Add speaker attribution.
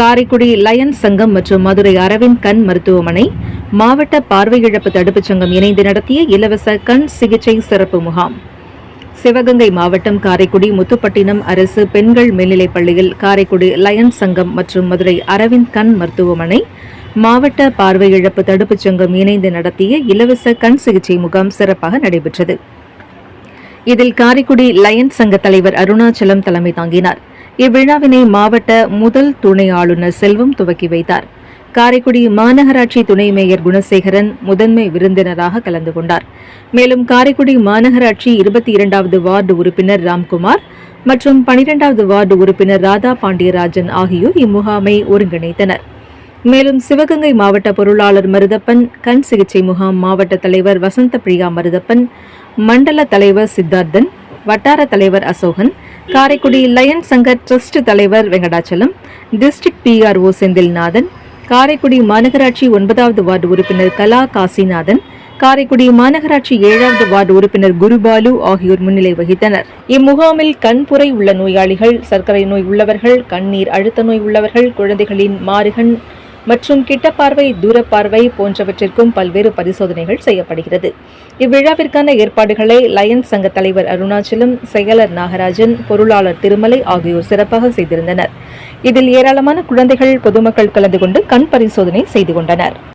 Speaker 1: Karaikudi line சங்கம் மற்றும் மதுரை அரவிந்த் கண் மருத்துவமனை மாவட்ட பார்வை இழப்பு தடுப்புச் சங்கம் இணைந்து நடத்திய இலவச கண் சிகிச்சை சிறப்பு முகாம். சிவகங்கை மாவட்டம் காரைக்குடி முத்துப்பட்டினம் அரசு பெண்கள் மேல்நிலைப் பள்ளியில் காரைக்குடி லயன் சங்கம் மற்றும் மதுரை அரவிந்த் கண் மருத்துவமனை மாவட்ட பார்வை இழப்பு தடுப்புச் சங்கம் இணைந்து நடத்திய இலவச கண் சிகிச்சை முகாம் சிறப்பாக நடைபெற்றது. இதில் காரைக்குடி லயன்ஸ் சங்க தலைவர் அருணாச்சலம் தலைமை தாங்கினார். இவ்விழாவினை மாவட்ட முதல் துணை ஆளுநர் செல்வம் துவக்கி வைத்தார். காரைக்குடி மாநகராட்சி துணை மேயர் குணசேகரன் முதன்மை விருந்தினராக கலந்து கொண்டார். மேலும் காரைக்குடி மாநகராட்சி இருபத்தி இரண்டாவது வார்டு உறுப்பினர் ராம்குமார் மற்றும் பனிரெண்டாவது வார்டு உறுப்பினர் ராதா பாண்டியராஜன் ஆகியோர் இம்முகாமை ஒருங்கிணைத்தனர். மேலும் சிவகங்கை மாவட்ட பொருளாளர் மருதப்பன் கண் சிகிச்சை முகாம் மாவட்ட தலைவர் வசந்த பிரியா மருதப்பன் மண்டல தலைவர் சித்தார்த்தன் வட்டார தலைவர் அசோகன் காரைக்குடி லயன் சங்க ட்ரஸ்ட் தலைவர் வெங்கடாச்சலம் டிஸ்ட்ரிக்ட் பிஆர்ஓ செந்தில்நாதன் காரைக்குடி மாநகராட்சி ஒன்பதாவது வார்டு உறுப்பினர் கலா காசிநாதன் காரைக்குடி மாநகராட்சி ஏழாவது வார்டு உறுப்பினர் குருபாலு ஆகியோர் முன்னிலை வகித்தனர். இம்முகாமில் கண்புரை உள்ள நோயாளிகள் சர்க்கரை நோய் உள்ளவர்கள் கண்ணீர் அழுத்த நோய் உள்ளவர்கள் குழந்தைகளின் மாறுகண் மற்றும் கிட்டப்பார்வை தூரப்பார்வை போன்றவற்றிற்கும் பல்வேறு பரிசோதனைகள் செய்யப்படுகிறது. இவ்விழாவிற்கான ஏற்பாடுகளை லயன்ஸ் சங்க தலைவர் அருணாச்சலம் செயலர் நாகராஜன் பொருளாளர் திருமலை ஆகியோர் சிறப்பாக செய்திருந்தனர். இதில் ஏராளமான குழந்தைகள் பொதுமக்கள் கலந்து கொண்டு கண் பரிசோதனை செய்து கொண்டனர்.